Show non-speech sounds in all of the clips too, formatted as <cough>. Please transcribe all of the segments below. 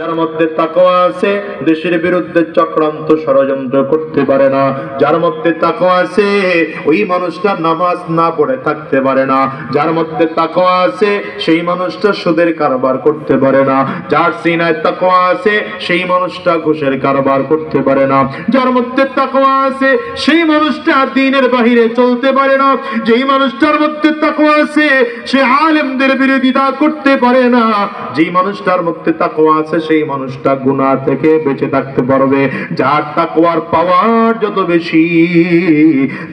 যার মধ্যে তাকওয়া আছে, দেশের বিরুদ্ধে চক্রান্ত ষড়যন্ত্র করতে পারে না। যার মধ্যে তাকওয়া আছে, ওই মানুষটা নামাজ না পড়ে থাকতে পারে না। যার মধ্যে তাকওয়া আছে, সেই মানুষটা সুদের কারবার করতে পারে না। যার সিনায় তাকওয়া আছে, সেই মানুষটা ঘুষের কারবার করতে পারে না। যার মধ্যে তাকওয়া আছে, সেই মানুষটা দিনের বাহিরে চলতে পারে না। যেই মানুষটার মধ্যে তাকওয়া আছে, সে আলেমদের বিরোধিতা করতে পারে না। যেই মানুষটার মধ্যে তাকওয়া আছে সেই মানুষটা গুনাহ থেকে বেঁচে থাকতে পারবে। যার তাকওয়ার পাওয়ার যত বেশি,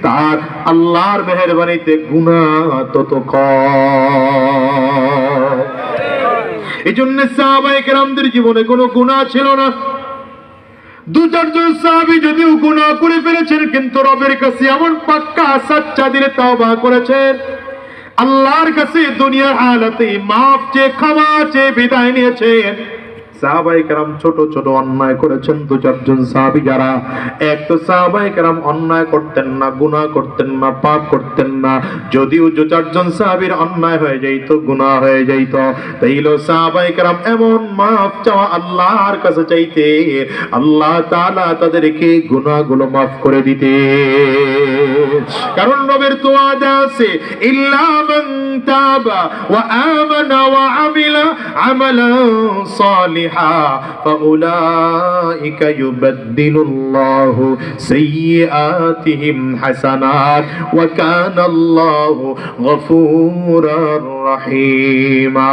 তার আল্লাহর মেহেরবানিতে গুনাহ তত কম। এই জন্য সাহাবায়ে কেরামদের জীবনে কোনো গুনাহ ছিল না। দু চারজন সাহাবি যদিও গুনাহ করে ফেলেছেন, কিন্তু রবের কাছে এমন পাক্কা, সাচ্চা দিলে করেছেন। আল্লাহর কাছে দুনিয়ার হালাতে মাফ চেয়ে, ক্ষমা চেয়ে বিদায় নিয়েছেন। ছোট ছোট অন্যায় করেছেন, দু চারজন সাহাবি যারা। এক তো সাহাবাই অন্যায় করতেন না করতেন না, পাপ করতেন না। যদিও দু চারজন সাহাবির অন্যায় হয়ে যাইত হয়ে যাইত। সাহাবাই এমন মাফ চাওয়া আল্লাহর কাছে চাইতে, আল্লাহ তাদেরকে মাফ করে দিতে। কারণ রবের তো আদা আছে, ইল্লা আমিলা ফাউলাইকা ইউবাদদিলুল্লাহু সাইয়্যাতিহিম হাসানাত ওয়া কানা আল্লাহু গফুরার রহিমা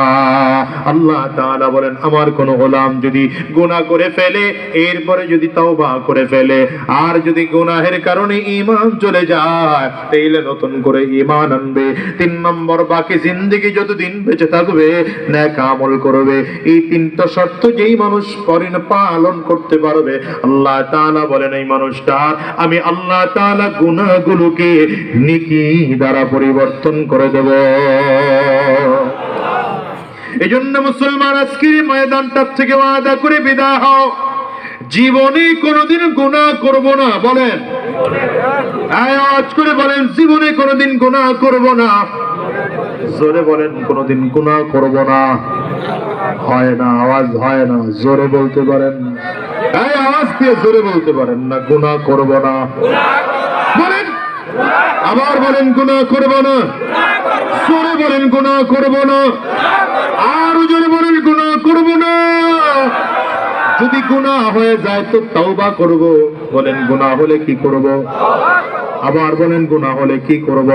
আল্লাহ তাআলা বলেন, আমার কোন গোলাম যদি গুনাহ করে ফেলে, এরপরে যদি তওবা করে ফেলে, আর যদি গুনাহের কারণে ঈমান চলে যায়, তাইলে নতুন করে ঈমান আনবে। তিন নম্বর, বাকি জিন্দেগি যতদিন বেঁচে থাকবে, নেক আমল করবে। এই তিনটা শর্ত যেই মানুষ পরিণ পালন করতে পারবে, আল্লাহ তাআলা বলেন, এই মানুষটা, আমি আল্লাহ তাআলা গুনাহগুলোকে নেকি দ্বারা পরিবর্তন করে দেব। এই জন্য মুসলমান, আজকের ময়দানটার থেকে ওয়াদা করে বিদায় হও। জীবনে কোনোদিন গুনাহ করব না, বলেন। আজ করে বলেন, জীবনে কোনোদিন গুনাহ করব না। জোরে বলেন, কোনোদিন গুনাহ করব না। হয় না, আওয়াজ হয় না, জোরে বলতে পারেন আওয়াজ দিয়ে জোরে বলতে পারেন না, গুনাহ করব না। বলেন, আবার বলেন, গুনাহ করব না। জোরে বলেন, গুনাহ করব না। আর জোরে বলেন, গুনাহ করব না। যদি গুনাহ হয়ে যায় তো তওবা করব। বলেন, গুনাহ হলে কি করব? আবার বলেন, গুনাহ হলে কি করব?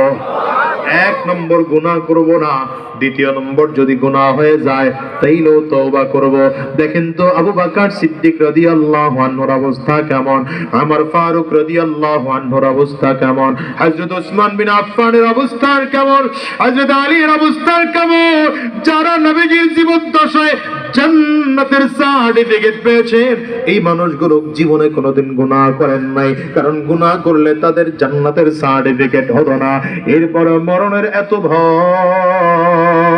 এক নম্বর গুনাহ করব না। দ্বিতীয় নম্বর যদি গুনাহ হয়ে যায়, তাইলেও তওবা করব। দেখেন তো আবু বকর সিদ্দিক রাদিয়াল্লাহু আনহুর অবস্থা কেমন? আমার ফারুক রাদিয়াল্লাহু আনহুর অবস্থা কেমন? হযরত ওসমান বিন আফফানের অবস্থা কেমন? হযরত আলীর অবস্থা কেমন? যারা নবীজির জীবদ্দশায় জান্নাতের সার্টিফিকেট পেয়েছে। এই মানুষগুলো জীবনে কোনোদিন গুনাহ করেন নাই। কারণ গুনাহ করলে তাদের জান্নাতের সার্টিফিকেট হতো না। এরপর মরণের এত ভয়।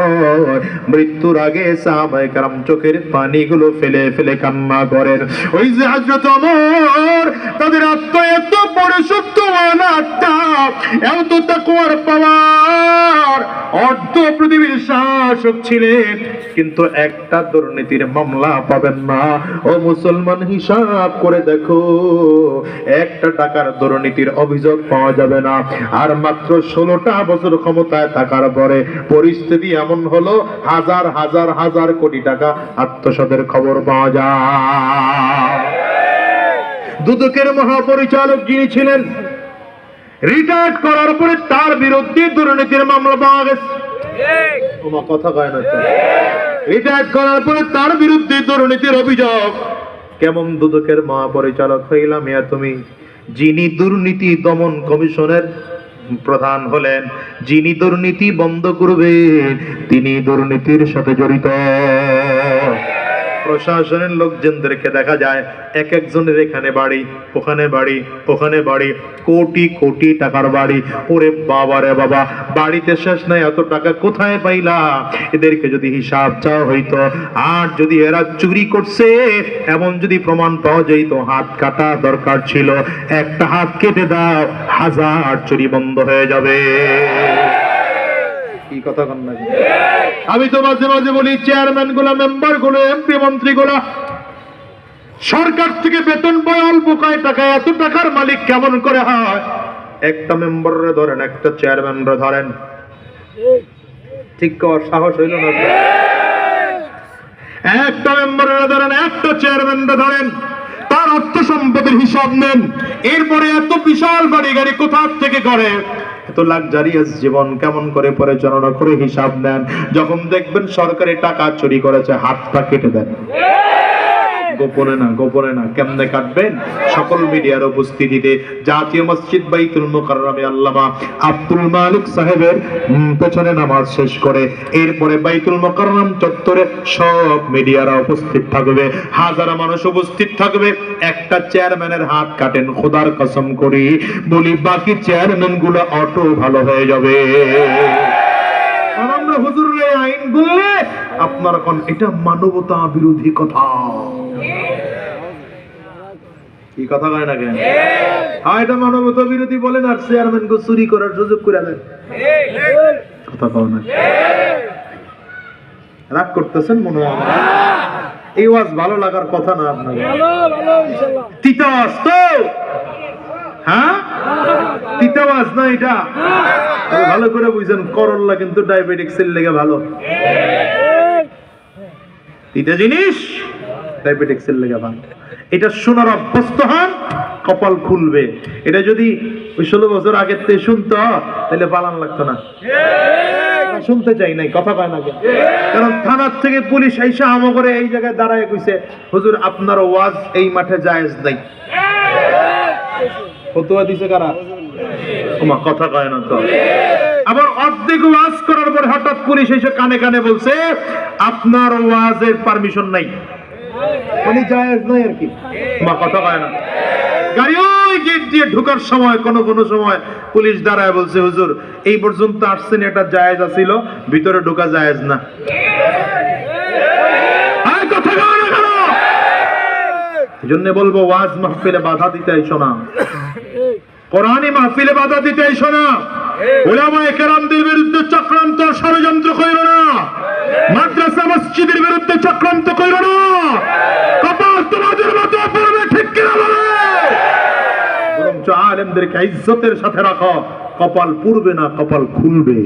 মৃত্যুর আগে সাহাবায়ে কারাম চোখের পানিগুলো ফেলে ফেলে কান্না করেন। ওই যে হযরত ওমর, তাদের আত্মা এত পরিশুদ্ধমান আত্মা, এত তাকওয়ার পাওয়ার। অর্ধ পৃথিবীর শাসক ছিলেন, কিন্তু একটা দুর্নীতির মামলা পাবেন না। ও মুসলমান, হিসাব করে দেখো, একটা টাকার দুর্নীতির অভিযোগ পাওয়া যাবে না। আর মাত্র ষোলোটা বছর ক্ষমতায় থাকার পরে পরিস্থিতি এমন হলো হাজার হাজার হাজার কোটি টাকা। আত্মসাদের খবর পাওয়া যায়। দুদকের মহাপরিচালক যিনি ছিলেন রিটায়ার্ড করার পরে তার বিরুদ্ধে দুর্নীতির মামলা পাওয়া গেছে। তার বিরুদ্ধে দুর্নীতির অভিযোগ। কেমন দুদকের মহাপরিচালক হইলাম তুমি? যিনি দুর্নীতি দমন কমিশনের প্রধান হলেন যিনি দুর্নীতি বন্ধ করবেন তিনি দুর্নীতির সাথে জড়িত। প্রশাসনের লোকজনদেরকে দেখা যায়, এক একজনের এখানে বাড়ি, ওখানে বাড়ি ওখানে বাড়ি, কোটি কোটি টাকার বাড়ি। ওরে বাবা রে বাবা, বাড়িতে শেষ নাই, এত টাকা কোথায় পাইলা? এদেরকে যদি হিসাব চাওয়া হইতো, আর যদি এরা চুরি করছে, এমন যদি প্রমাণ পাওয়া যাইত, হাত কাটা দরকার ছিল, একটা হাত কেটে দাও, হাজার চুরি বন্ধ হয়ে যাবে। কি কথা কন না আমি তো মাঝে মাঝে বলি চেয়ারম্যানগুলা মেম্বারগুলো এমপি মন্ত্রী গুলা সরকার থেকে বেতন পায় অল্প কয় টাকা এত টাকার মালিক কেমন করে হয়? একটা মেম্বারে ধরেন একটা চেয়ারম্যানরা ধরেন। ঠিক কর সাহস হইল না? একটা মেম্বারের ধরেন একটা চেয়ারম্যানরা ধরেন তার অর্থ সম্পদের হিসাব নেন। এরপরে এত বিশাল বাড়ি গাড়ি কোথা থেকে করে? এত লাক্সারিয়াস জীবন কেমন করে পরিচালনা করে হিসাব নেন? যখন দেখবেন সরকারি টাকা চুরি করেছে হাতটা কেটে দেন। গোপনে না গোপনে না, কেমনে কাটবেন? সকল মিডিয়ার উপস্থিতিতে জাতীয় মসজিদ বাইতুল মুকাররমে আল্লামা আব্দুল মালিক সাহেবের পেছনে নামাজ শেষ করে এরপরে বাইতুল মুকাররম চত্বরে সব মিডিয়ারা উপস্থিত থাকবে, হাজার মানুষ উপস্থিত থাকবে, একটা চেয়ারম্যানের হাত কাটেন, খোদার কসম করি বলি, বাকি চেয়ারম্যানগুলো অটো ভালো হয়ে যাবে। আমরা হুজুরের আইন বললে আপনারা কোন এটা মানবতা বিরোধী কথা। কি কথা কয় না কেন? হ্যাঁ। এটা মানবতা বিরোধী বলেন আর চেয়ারম্যান কো চুরি করার সুযোগ করে দেন। কথা কও না। রাগ করতেছেন মনে হয়? এই ওয়াজ ভালো লাগার কথা না আপনার? তিতাওয়াজ তো? হ্যাঁ? তিতাওয়াজ না এটা? ভালো করে বুঝছেন করল্লা কিন্তু ডায়াবেটিক্সের লেগে ভালো। তিতা জিনিস ডায়াবেটিক্সের লেগে ভালো এটা শোনার অভ্যস্ত হন কপাল খুলবে। এটা যদি ওই ষোলো বছর আগের থেকে শুনতো তাহলে পালান লাগতো না। শুনতে চাই নাই কথা কয় না কারণ থানার থেকে পুলিশ আইসা আমো করে এই জায়গায় দাঁড়ায় কইছে হুজুর আপনার ওয়াজ এই মাঠে জায়েজ নাই। ফতোয়া দিছে কারা? ওমা কথা কয় না তো। আবার অর্ধেক ওয়াজ করার পর হঠাৎ পুলিশ এসে কানে কানে বলছে আপনার ওয়াজের পারমিশন নাই। জায়েজ নাই আর কি। মা কথা কয় না। গাড়ি ওই গেট দিয়ে ঢোকার সময় কোনো কোনো সময় পুলিশ দাঁড়ায় বলছে হুজুর এই পর্যন্ত আসছেন এটা জায়েজ আছিল ভিতরে ঢোকা জায়েজ না। আর কথা কয় না কেন? জন্য বলব ওয়াজ মাহফিলে বাধা দিতে আইসো না। <laughs> কোরআনী মাহফিলে বাধা দিতে আইসো না। ওলামায়ে কেরামদের বিরুদ্ধে চক্রান্ত ষড়যন্ত্র কইরো না। মাদ্রাসা মসজিদের বিরুদ্ধে চক্রান্ত কইরো না। কপাল তোমাদের মতো পড়বে ঠিক কিনা আলেমদেরকে ইজ্জতের সাথে রাখো। কপাল পুরবে না, কপাল খুলবে।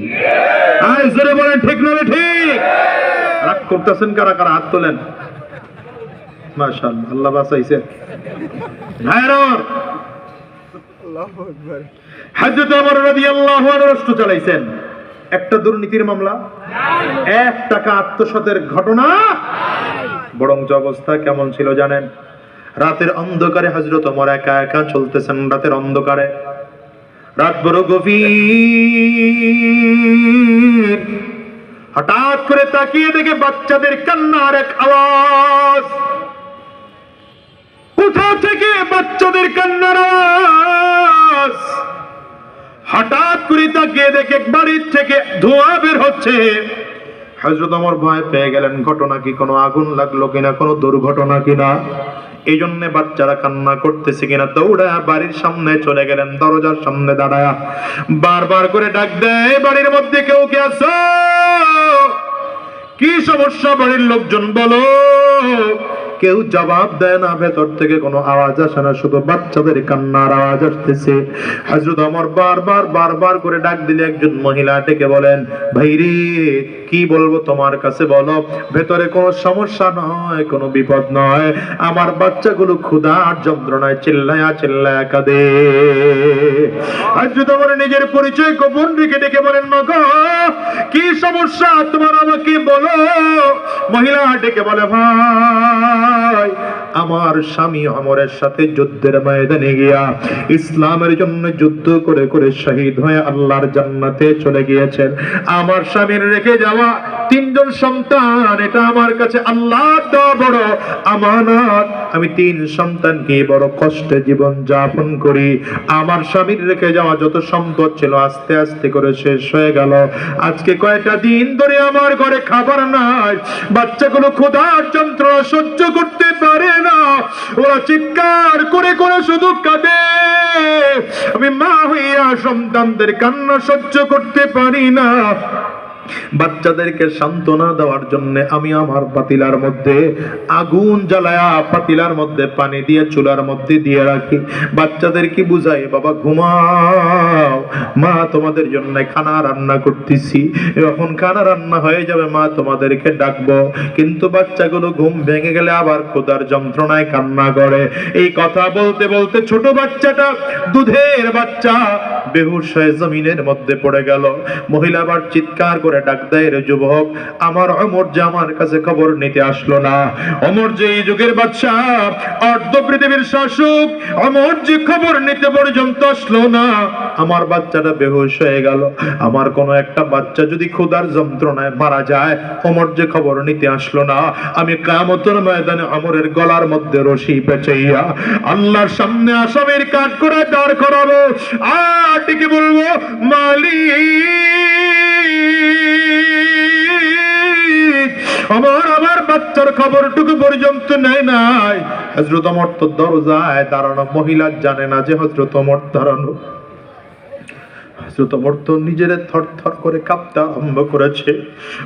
আয়, জোরে বলেন, ঠিক না ঠিক? রাগ করতেছেন কারা কারা? হাত তোলেন। মাশাআল্লাহ, আল্লাহ বাঁচাইছে। ভাইরা একটা দুর্নীতির মামলা, এক টাকা ঘটনা। অবস্থা কেমন ছিল জানেন? রাতের অন্ধকারে হজরত ওমর একা একা চলতেছেন রাতের অন্ধকারে। রাত বড় গভীর। হঠাৎ করে তাকিয়ে দেখে বাচ্চাদের কান্নার এক আওয়াজ। কোথা থেকে বাচ্চাদের কান্নার আওয়াজ? হঠাৎ করে তাকিয়ে দেখে বাড়ির থেকে ধোঁয়া বের হচ্ছে। হজরত আমার ভয় পেয়ে গেলেন, ঘটনা কি কোনো আগুন লাগল কিনা, কোনো দুর্ঘটনা কিনা? এই জন্য বাচ্চারা কান্না করতেছে কিনা দৌড়ায় বাড়ির সামনে চলে গেলেন, দরজার সামনে দাঁড়ায়া। বারবার করে ডাক দেয় বাড়ির মধ্যে কেউ কে আছো? কি সমস্যা বাড়ির লোকজন বলো? কেউ জবাব দেয় না, ভেতর থেকে কোনো আওয়াজ আসে না, শুধু বাচ্চাদের কান্নার আওয়াজ আসতেছে। হযরত আমার বারবার বারবার করে ডাক দিলে একজন মহিলা ডেকে বলেন ভাইরে কি বলব তোমার কাছে বলো, ভেতরে কোনো সমস্যা নয়, কোনো বিপদ নয়, আমার বাচ্চাগুলো ক্ষুধা আর যন্ত্রণায় চিল্লায়া চিল্লায়া কাঁদে। হযরত আমার নিজের পরিচয় গোপন রেখে ডেকে বলেন, মা গো, কি সমস্যা? তোমার আমাকে বলো। মহিলা ডেকে বলে, ভাই আমার স্বামী অমরের সাথে যুদ্ধের ময়দানে গিয়া ইসলামের জন্য যুদ্ধ করে করে শহীদ হয়ে আল্লাহর জান্নাতে চলে গিয়েছেন। আমার স্বামীর রেখে যাওয়া তিনজন সন্তান, এটা আমার কাছে আল্লাহ বড় আমানত। আমি তিন সন্তানকে বড় কষ্টে জীবন যাপন করি। আমার স্বামীর রেখে যাওয়া যত সম্পদ ছিল আস্তে আস্তে করে শেষ হয়ে গেল। আজকে কয়েকটা দিন ধরে আমার ঘরে খাবার নাই। বাচ্চাগুলো ক্ষুধার যন্ত্র সহ্য করতে পারে না। ওরা চিৎকার করে করে শুধু কাঁদে। আমি মা হইয়া সন্তানদের কান্না সহ্য করতে পারি না। বাচ্চাদেরকে সান্ত্বনা দেওয়ার জন্য আমি আমার পাতিলার মধ্যে আগুন জ্বালায়া পাতিলার মধ্যে পানি দিয়ে চুলার মধ্যে দিয়ে রাখি। বাচ্চাদের কি বুঝাই? বাবা, ঘুমাও। মা, তোমাদের জন্য খানা রান্না করতেছি। যখন খানা রান্না হয়ে যাবে, মা, তোমাদেরকে ডাকবো। কিন্তু বাচ্চাগুলো ঘুম ভেঙে গেলে আবার খোদার যন্ত্রণায় কান্না করে। এই কথা বলতে বলতে ছোট বাচ্চাটা দুধের বাচ্চা বেহুশ হয়ে জমিনের মধ্যে পড়ে গেল। মহিলা আবার চিৎকার করে ডাক দেয়, রে যুবক, আমার অমর যে আমার কাছে খবর নিতে আসলো না। অমর যে এই যুগের বাচ্চা অর্ধ পৃথিবীর শাসক, অমর যে খবর নিতে পর্যন্ত আসলো না। আমার বাচ্চাটা বেহুশ হয়ে গেল। আমার কোনো একটা বাচ্চা যদি ক্ষুধার যন্ত্রণায় মারা যায়, অমর যে খবর নিতে আসলো না। আমি কামতের ময়দানে অমরের গলার মধ্যে রশি পেঁচাইয়া আল্লাহর সামনে আসামের কাঠ করে দাঁড় করাবো। আর বলব? মালিক। আমার আবার বাচ্চার খবরটুকু পর্যন্ত নেয় নাই। হজরত অমর তো দরজায় দাঁড়ানো মহিলা জানে না যে হজরত অমর দাঁড়ানো হযরত ওমর তো নিজের থর থর করে কাঁপতে আরম্ভ করেছে।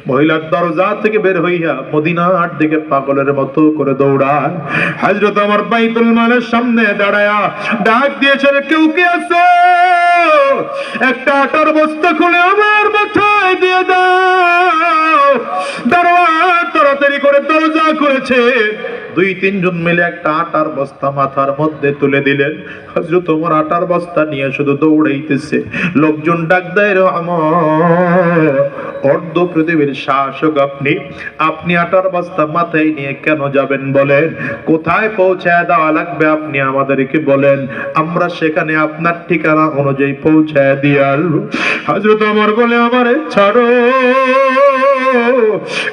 মহিলার দরজা থেকে বের হইয়া মদিনার দিকে পাগলের মতো করে দৌড়ায়। হযরত আমার বাইতুল মালের সামনে দাঁড়ায়া ডাক দিয়েছেন কেউ কে আছো? একটা আটার বস্তা খুলে আমার মাথায় দিয়ে দাও। দারোয়ান তাড়াতাড়ি করে দরজা করেছে দুই, তিনজন মিলে একটা আটার বস্তা মাথার মধ্যে তুলে দিলেন। হজরত ওমর আটার বস্তা নিয়ে শুধু দৌড়াইতেছে। লোকজন ডাক দেয় অর্ধ পৃথিবীর শাসক আপনি। আপনি আটার বস্তা মাথায় নিয়ে কেন যাবেন বলেন? কোথায় পৌঁছায় দেওয়া লাগবে আপনি আমাদেরকে বলেন। আমরা সেখানে আপনার ঠিকানা অনুযায়ী পৌঁছায় দিয়ে আসব হজরত আমার বলে, আমারে ছাড়ো।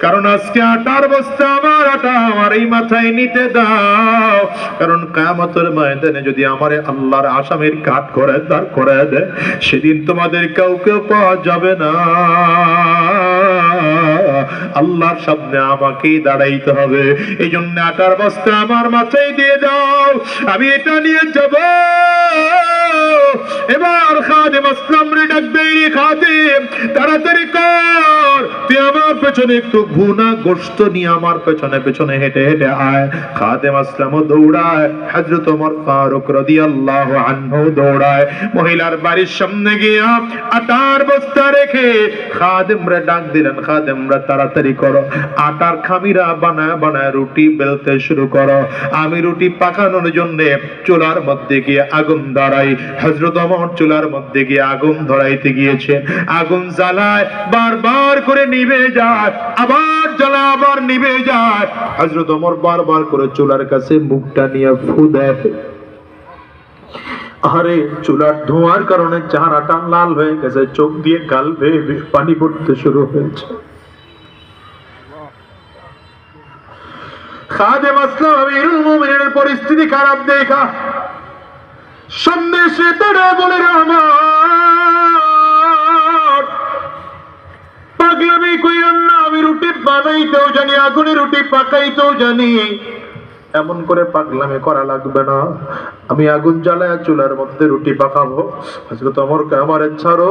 কারণ আজকে আটার বস্তা আমার, আটা আমার, এই মাথায় নিতে দাও। কারণ কামতের ময়দানে যদি আমার আল্লাহর আসামের কাঠ করে, দাঁড় করে দেয় সেদিন তোমাদের কাউকে পাওয়া যাবে না। আল্লাহর সামনে আমাকেই দাঁড়াইতে হবে। এই জন্য আটার বস্তা আমার মাথায় দিয়ে দাও। আমি এটা নিয়ে যাব। এবার খাদেম আসলাম রে ডাক দেই রে খাদেম তাড়াতাড়ি কর। তুই আমার পেছনে একটু ভুনা গোস্ত নিয়ে আমার পেছনে পেছনে হেঁটে হেঁটে আয়। খাদেম আসলামও দৌড়ায়, হযরত ওমর ফারুক রাদিয়াল্লাহু আনহু দৌড়ায়। মহিলার বাড়ির সামনে গিয়া আটার বস্তা রেখে খাদেমরা ডাক দিলেন, খাদেমরা তাড়াতাড়ি করো। আটার খামিরা বানায় বানায় রুটি বেলতে শুরু করো। আমি রুটি পাকানোর জন্য চুলার মধ্যে গিয়ে আগুন ধরাই। হযরত ওমর চুলার মধ্যে গিয়ে আগুন ধরাইতে গিয়েছে। আগুন জ্বালায়, বারবার করে নিভে যায়। আবার জ্বালা আবার নিভে যায়। হযরত ওমর বারবার করে চুলার কাছে মুখটা নিয়ে ফু দেয়। আরে, চুলার ধোঁয়ার কারণে চেহারাটা লাল হয়ে গেছে, চোখ দিয়ে গাল বেয়ে পানি পড়তে শুরু হয়েছে। পরিস্থিতি খারাপ দেখা। সন্দেশে তারা বলে আমার পাগলামি কইরান না, আমি রুটি বানাইতেও জানি, আগুনে রুটি পাকাইতেও জানি। এমন করে পাগলামি করা লাগবে না। আমি আগুন জ্বালায় চুলার মধ্যে রুটি পাকাবো। হযরত ওমরকে আমার ছাড়ো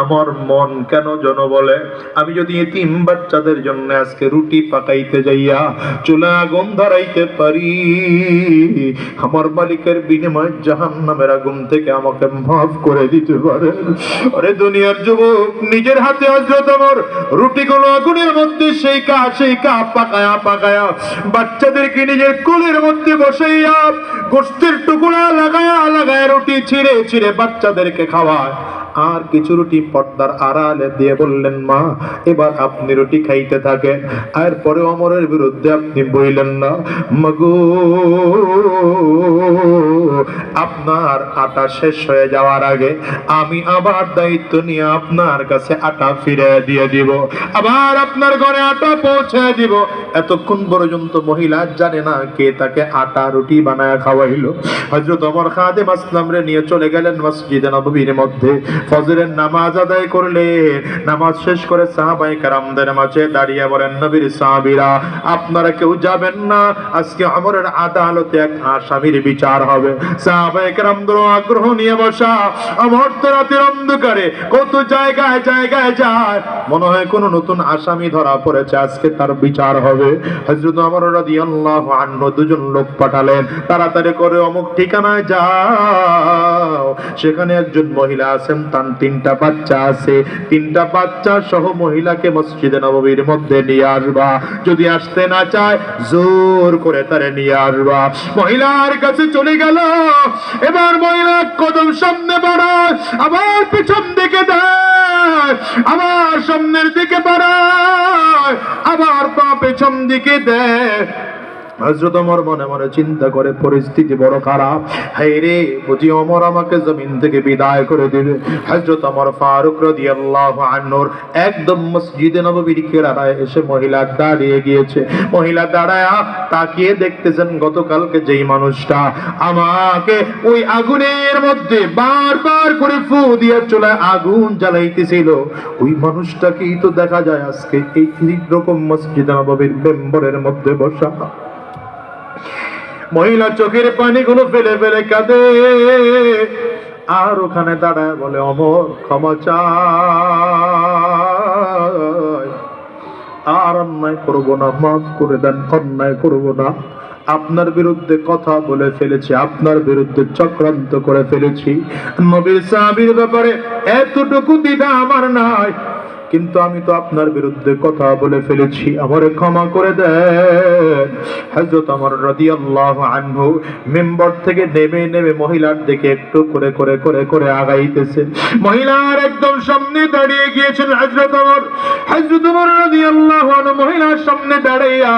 আমার মন কেন জন বলে, আমি যদি এতিম বাচ্চাদের জন্য আজকে রুটি পাকাইতে যাইয়া চুলা আগুন ধরাইতে পারি, আমার মালিকের বিনিময় জাহান নামের আগুন থেকে আমাকে মাফ করে দিতে পারে আরে দুনিয়ার যুবক, নিজের হাতে হজরত আমার রুটিগুলো আগুনের মধ্যে সেই কা সেই কা পাকায়া পাকায়া বাচ্চাদেরকে নিজের কোলের মধ্যে বসাইয়া গোস্তের টুকরা লাগায় লাগায়া রুটি ছিঁড়ে ছিঁড়ে বাচ্চাদেরকে খাওয়ায়। আর কিছু রুটি পর্দার আড়ালে দিয়ে বললেন, মা, এবার আপনি রুটি খাইতে থাকেন। আর পরে অমরের বিরুদ্ধে আপনি বইলেন না। মগো, আপনার আটা শেষ হয়ে যাওয়ার আগে আমি আবার দায়িত্ব নিয়ে আপনার কাছে আটা ফিরে দিয়ে দিব। আবার আপনার ঘরে আটা পৌঁছে দিব। এতক্ষণ পর্যন্ত মহিলা জানে না কে তাকে আটা রুটি বানায় হজরত অমর খাদেম আসলাম রে নিয়ে চলে গেলেন মসজিদে মধ্যে। ফজরের নামাজ আদায় করলে, নামাজ শেষ করে সাহাবাই কারামদের মাঝে দাঁড়িয়ে বলেন, নবীর সাহাবীরা, আপনারা কেউ যাবেন না। আজকে আমরের আদালতে এক আসামির বিচার হবে। সাহাবাই কারামদের আগ্রহ নিয়ে বসা, আমার তো রাতের অন্ধকারে কত জায়গায় জায়গায় যায়। মনে হয় কোন নতুন আসামি ধরা পড়েছে, আজকে তার বিচার হবে। হযরত আমর রাদিয়াল্লাহু আনহু দুজন লোক পাঠালেন। তাড়াতাড়ি করে অমুক ঠিকানায় যাও। সেখানে একজন মহিলা আছেন, তার তিনটা বাচ্চা আছে। তিনটা বাচ্চা সহ মহিলাকে মসজিদে নববীর মধ্যে নিয়ে আসবা। যদি আসতে না চায়, জোর করে তারে নিয়ে আসবা। মহিলার কাছে চলে গেল। এবার মহিলা কদম সামনে বাড়ায়, আবার পিছন দিকে দেয়, আবার সামনের দিকে বাড়ায়, আবার পা পেছন দিকে দেয়। হজরত অমর মনে মনে চিন্তা করে, পরিস্থিতি বড় খারাপ। হাই রে, বুঝি অমর আমাকে জমিন থেকে বিদায় করে দিবে। হজরত অমর ফারুক রাদিয়াল্লাহু আনহুর একদম মসজিদে নববীর কিনারায় এসে মহিলা দাঁড়িয়ে গিয়েছে। মহিলা দাঁড়ায় তাকিয়ে দেখতেছেন গতকালকে যেই মানুষটা আমাকে ওই আগুনের মধ্যে বারবার করে ফু দিয়ে চলে আগুন জ্বালাইতেছিল। ওই মানুষটাকেই তো দেখা যায় আজকে এই রকম মসজিদে নববীর মেম্বরের মধ্যে বসা। মহিলা চোখের পানিগুলো ফেলে ফেলে কাঁদে। আর ওখানে দাঁড়ায় বলে, অমর, ক্ষমা আর অন্যায় করব না, মাফ করে দেন, অন্যায় করব না। আপনার বিরুদ্ধে কথা বলে ফেলেছি, আপনার বিরুদ্ধে চক্রান্ত করে ফেলেছি। নবীর সাহাবীর ব্যাপারে এতটুকু দ্বিধা আমার নাই। কিন্তু আমি তো আপনার বিরুদ্ধে কথা বলে ফেলেছি। আমারে ক্ষমা করে দেন। হযরত আমার রাদিয়াল্লাহু আনহু মেম্বার থেকে নেমে নেমে মহিলার দিকে একটু করে করে করে করে আগাইতেছে মহিলার একদম সামনে দাঁড়িয়ে গিয়েছেন হযরত আমার। হযরত আমার রাদিয়াল্লাহু আনহু মহিলার সামনে দাঁড়াইয়া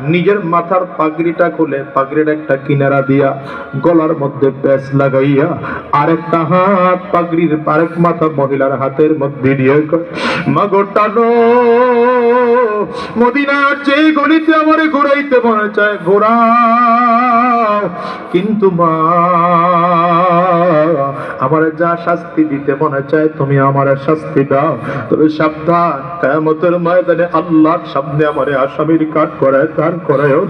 নিজের মাথার পাগড়িটা খুলে পাগড়ির একটা কিনারা দিয়া গলার মধ্যে প্যাচ লাগাইয়া আরেকটা হাত পাগড়ির আরেক মাথা মহিলার হাতের মধ্যে দিয়ে কয়, মাগো টানো মদিনার যে গলিতে আমার ঘুরাইতে মনে চায় ঘোরা কিন্তু মা, আমার যা শাস্তি দিতে মনে চায় তুমি আমার শাস্তি দাও। তবে সাবধান কেমতের ময়দানে আল্লাহর সামনে আমারে আসামির কাঠ করায় তার করায়ও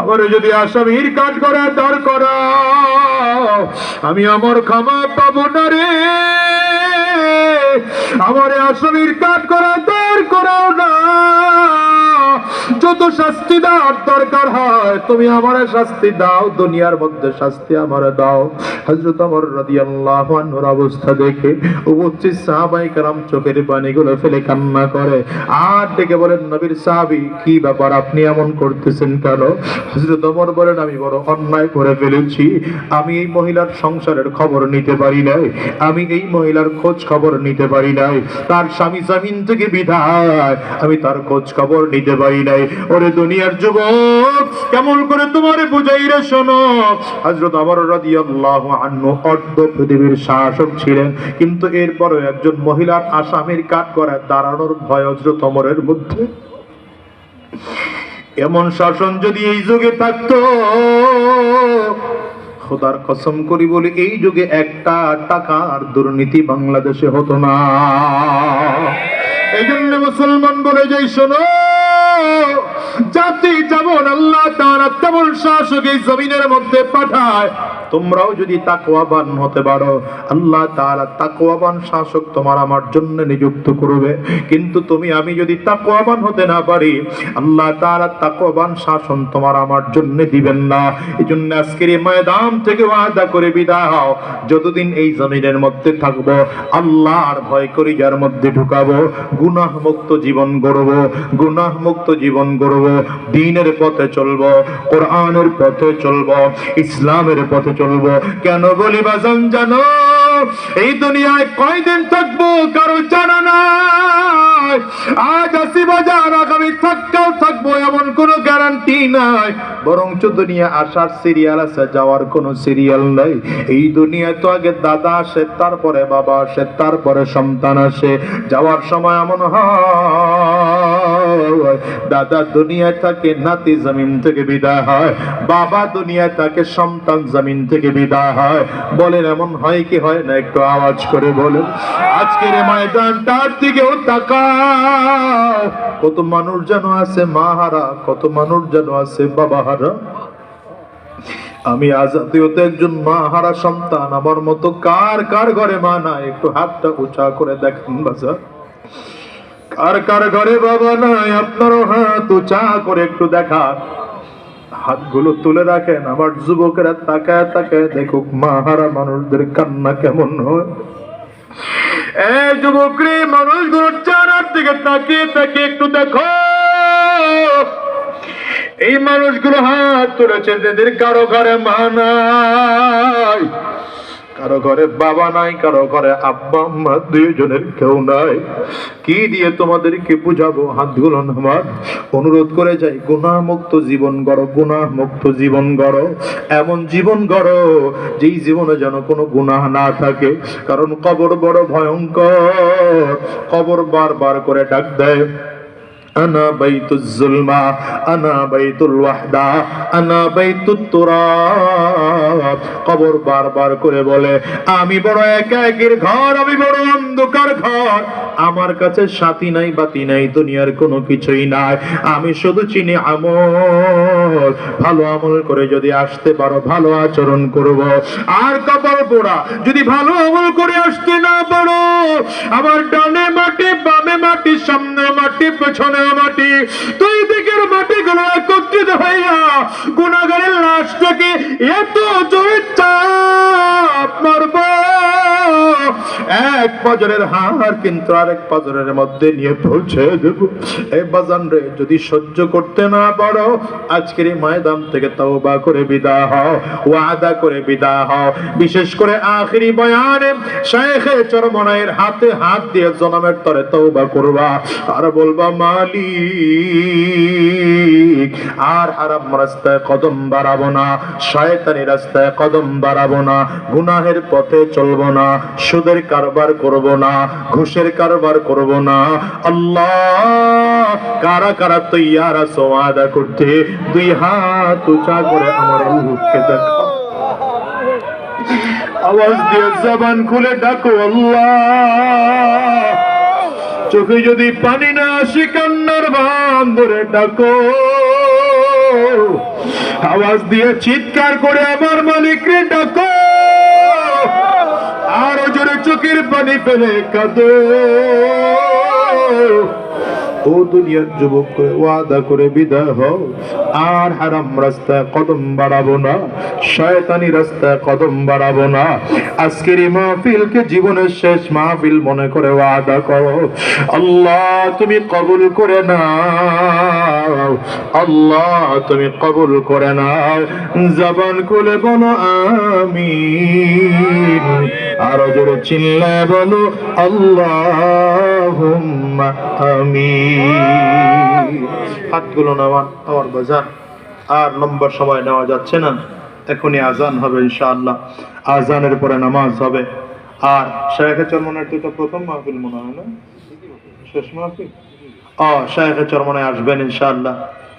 আমার যদি আসামির কাঠ করায় তার করা আমি আমার ক্ষমা পাবো না রে। আমার আসামির কাঠ করা তার করাও না। যত শাস্তি দেওয়ার দরকার হয়, তুমি আমার শাস্তি দাও, দুনিয়ার মধ্যে শাস্তি আমার দাও। হজরত আমার রাজি আল্লাহ অবস্থা দেখে উপস্থিত সাহাবাই কারাম চোখের পানিগুলো ফেলে কান্না করে। আর ডেকে বলেন, নবীর সাহাবি, কি ব্যাপার? আপনি এমন করতেছেন কেন? হজরত অমর বলেন, আমি বড় অন্যায় করে ফেলেছি। আমি এই মহিলার সংসারের খবর নিতে পারি নাই। আমি এই মহিলার খোঁজ খবর নিতে পারি নাই। তার স্বামী জামিন থেকে বিধায় আমি তার খোঁজ খবর নিতে পারি নাই। ওরে দুনিয়ার যুবক, কেমন করে তোমারে বুঝাই রে শোনো? হযরত আমর রাদিয়াল্লাহু আনহু অর্ধ পৃথিবীর শাসক ছিলেন, কিন্তু এরপরও একজন মহিলার আসামির কাঠ করে দাঁড়ানোর ভয় হযরত ওমরের মধ্যে। এমন শাসন যদি এই যুগে থাকতো, খোদার কসম করি বলে, এই যুগে একটা টাকার দুর্নীতি বাংলাদেশে হতো না। এই জন্য মুসলমান বলে যাই, শোনো জাতি যেমন আল্লাহ তারা তেমন শাসক এই জমিনের মধ্যে পাঠায়। তোমরাও যদি তাকওয়াবান হতে পারো, আল্লাহ তাআলা তাকওয়াবান শাসক তোমার আমার জন্য নিযুক্ত করবে। কিন্তু তুমি, আমি যদি তাকওয়াবান হতে না পারি, আল্লাহ তাআলা তাকওয়াবান শাসন তোমার আমার জন্য দিবেন না। এই জন্য আজকের এই ময়দান থেকে ওয়াদা করে বিদায় হও। যতদিন এই জমিনের মধ্যে থাকব, আল্লাহর ভয় করি যার মধ্যে ঢুকাবো গুনাহ মুক্ত জীবন গড়ব গুনাহ মুক্ত জীবন গড়ব, দিনের পথে চলবো, কোরআনের পথে চলব, ইসলামের পথে চলবো। কেন বলি বাজান জানো এই দুনিয়ায় কয়দিন থাকব কারও জানা নাই আজ আগামী থাকতেও থাকব, এমন কোনো গ্যারান্টি নাই। দুনিয়া আসার সিরিয়াল আছে, যাওয়ার কোনো সিরিয়াল নাই। এই দুনিয়ায় তো আগে দাদা আসে, তারপরে বাবা আসে, তারপরে সন্তান আসে। যাওয়ার সময় এমন হয়, দাদা দুনিয়ায় থাকে, নাতি জমিন থেকে বিদায় হয়। বাবা দুনিয়ায় থাকে, সন্তান জমিন থেকে বিদায় হয়। বলেন, এমন হয় কি হয় না? একটু আওয়াজ করে বলেন। আজকের ময়দানটার দিকেও তাকাও কত মানুষ যেন আছে মা হারা কত মানুষ যেন আছে বাবা হারা আমি আজাদিও তো একজন মা হারা সন্তান, আমার মতো কার কার ঘরে মা নাই? একটু হাতটা উঁচা করে দেখেন বাজার কার কার ঘরে বাবা নাই? আপনারও হাত উঁচা করে একটু দেখা হাতগুলো তুলে রাখেন, আমার যুবকেরা তাকায় তাকায় দেখুক মা হারা মানুষদের কান্না কেমন হয়। এ যুবকরি মানুষগুলো চারার দিকে তাকিয়ে তাকিয়ে একটু দেখো। এই মানুষগুলো হাত তুলেছে, যাদের কারও ঘরে মা নাই। কারও ঘরে বাবা নাই, কারও ঘরে আব্বা, আম্মা দুইজনের কেউ নাই। কি দিয়ে তোমাদেরকে বুঝাবো হাতগুলো নামার? অনুরোধ করে যাই গুনাহ মুক্ত জীবন গড়ো গুনাহ মুক্ত জীবন গড়ো। এমন জীবন গড়ো, যেই জীবনে যেন কোনো গুনাহ না থাকে। কারণ কবর বড় ভয়ঙ্কর, কবর বারবার করে ডাক দেয়। আনা বাইতুজ জুলমা, আনা বাইতুল ওয়াহদা, আনা বাইতুত তুরাব। কবর বারবার করে বলে, আমি বড় একা একের ঘর, আমি বড় অন্ধকার ঘর। আমার কাছে সাথী নাই, বাতি নাই, দুনিয়ার কোনো কিছুই নাই। আমি শুধু চিনি আমল। ভালো আমল করে যদি আসতে পারো, ভালো আচরণ করব। আর কপাল পোড়া, যদি ভালো আমল করে আসতে না পারো, আমার ডানে মাটি, বামে মাটি, সামনে মাটি, পেছনে মাটি দুই দিকের মাটি গুলো একত্রিত হইয়া গুণাগারের লাশটাকে এত জোরে চাপ মারব। এক পাজরের হার কিন্তু আরেক পাজরের মধ্যে নিয়ে পৌঁছে দেব। এই বাজান রে যদি সহ্য করতে না পারো, আজকের এই ময়দান থেকে তওবা করে বিদায় হও, ওয়াদা করে বিদায় হও। বিশেষ করে আখেরি বয়ানে শেখে চরমনায়ের হাতে হাত দিয়ে জনমের তরে তওবা করবা। আর বলবা, মালিক, আর হারাম রাস্তায় কদম বাড়াবো না, শয়তানি রাস্তায় কদম বাড়াবো না, গুনাহের পথে চলবো না। সুদের কারবার করব না, ঘুষের কারবার করব না। আল্লাহ, কারা কারা তৈয়ার আছো ওয়াদা করতে, দুই হাত উঁচা করে আমার রূপকে দেখো আওয়াজ দিয়ে জবান খুলে ডাকো, আল্লাহ। চোখে যদি পানি না আসে, কান্নার বান ধরে ডাকো। আওয়াজ দিয়ে চিৎকার করে আমার মালিকরে ডাকো। আরও জোরে চোখের পানি ফেলে কাঁদো। ও দুনিয়ার যুবক করে ওয়াদা করে বিদায় হও। আর হারাম রাস্তায় কদম বাড়াবো না, শয়তানি রাস্তায় কদম বাড়াবো না। আজকের এই মাহফিলকে জীবনের শেষ মাহফিল মনে করে ওয়াদা করো। আল্লাহ তুমি কবুল করে নাও। আল্লাহ তুমি কবুল করে নাও। জবান খুলে বলো আমি আরও জোরে চিল্লা বলো আল্লাহ আমি হাতগুলো নেওয়া আমার বাজার। আর লম্বা সময় নেওয়া যাচ্ছে না। এখনই আজান হবে ইনশাআল্লাহ। আজানের পরে নামাজ হবে। আর শেখে চরমনের তো প্রথম মাহফিল মনে হয় না? শেষ মাহফিল? ও শেখে চরমনে আসবেন ইনশাআল্লাহ।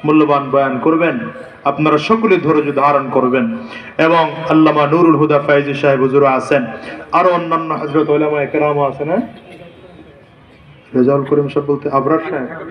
মূল্যবান বয়ান করবেন। আপনারা সকলে ধৈর্য ধারণ করবেন। এবং আল্লামা নুরুল হুদা ফাইজি সাহেব হুজুর আছেন। আরও অন্যান্য হজরত ওলামা একরাম আছেন হ্যাঁ? রেজাউল করিম সাহেব বলতে আবরার সাহেব।